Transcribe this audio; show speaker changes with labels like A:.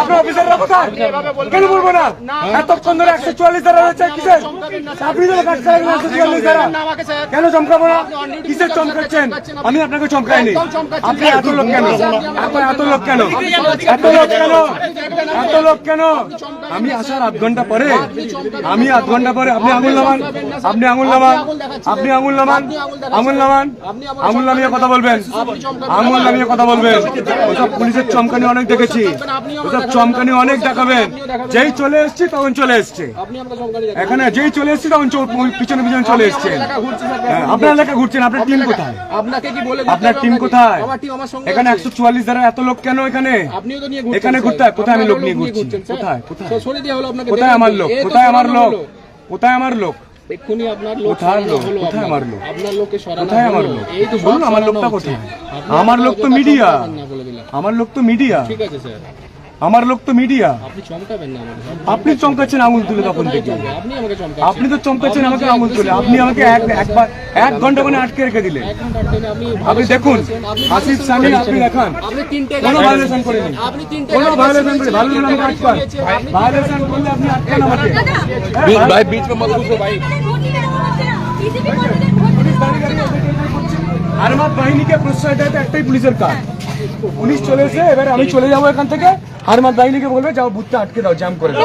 A: আপনার অফিসাররা কোথায়? কেন বলব না? এতক্ষণ ধরে একশো চুয়াল্লিশ ধারা রয়েছে কিসের? আপনি তো কাজ করেন একশো চুয়াল্লিশ ধারা। কেন চমকাবো না? কিসের চমকাচ্ছেন আমি আপনাকে চমকাইনি। আপনি এত লোক কেন? এত লোক কেন? এত লোক কেন? এত লোক কেন? আমি আসার আধ ঘণ্টা পরে আমি আধ ঘণ্টা পরে আপনি আঙুল নামান আপনি আঙুল নামান আপনি আঙুল নামান আঙুল নামান আঙুল নামিয়ে কথা বলবেন আঙুল নামিয়ে কথা বলবেন। ওসব পুলিশের চমকানি অনেক দেখেছি ওসব চমকানি অনেক দেখাবেন। যেই চলে এসছি তখন চলে এসছে। এখানে যেই চলে এসছি তখন পিছনে পিছনে চলে এসছে। হ্যাঁ, আপনার এলাকা ঘুরছেন আপনার টিম কোথায়?
B: আপনাকে কি বলে
A: আপনার টিম কোথায়? এখানে একশো চুয়াল্লিশ ধারা এত লোক কেন এখানে? এখানে। ঘুরতে কোথায় আমি লোক নিয়ে
B: ঘুরছেন,
A: কোথায়? কোথায়?
B: সরে দেওয়া হলো আপনাকে
A: কোথায় আমার লোক? কোথায় আমার লোক? কোথায় আমার লোক?
B: এক্ষুনি আপনার লোক
A: কোথায় লোক? কোথায় আমার লোক?
B: আপনার লোককে সরানো
A: কোথায় আমার লোক?
B: এই তো
A: বলুন আমার লোকটা কোথায়? আমার লোক তো মিডিয়া। আমার লোক তো মিডিয়া।
B: ঠিক আছে স্যার।
A: আমার লোক তো মিডিয়া
B: আপনি চমকাবেন না আমাকে
A: আপনি চমকাচ্ছেন আঙুল তুলে তখন থেকে
B: আপনি আমাকে চমকাচ্ছেন
A: আপনি তো চমকাচ্ছেন আমাকে আঙুল তুলে আপনি আমাকে এক একবার এক ঘন্টা মানে আটকে রেখে দিলেন
B: এক ঘন্টার জন্য আপনি
A: আপনি দেখুন আসিফ সানি আপনি দেখান
B: আপনি তিনটে
A: কোনো
B: গাড়ি-
A: ভায়োলেশন করেনি
B: আপনি তিনটে
A: কোনো
B: গাড়ি
A: ভায়োলেশন করে
B: বাসিয়েছেন,
A: ভালো
B: তিনটে
A: আমাকে
B: গাড়ি
A: আটকান
B: বাসিয়েছেন, আপনি-
A: ভায়োলেশন করলে আপনি আটকান আমাকে
C: बीच भाई बीच में मत घुसो भाई
A: আরমাত বাহিনীকে প্রশ্রয় দেয় তো একটাই পুলিশের কাজ পুলিশ চলে এসে এবারে আমি চলে যাব এখান থেকে। হারমাদ বাহিনীকে বলবে যাও বুথটা আটকে দাও জ্যাম করে দাও।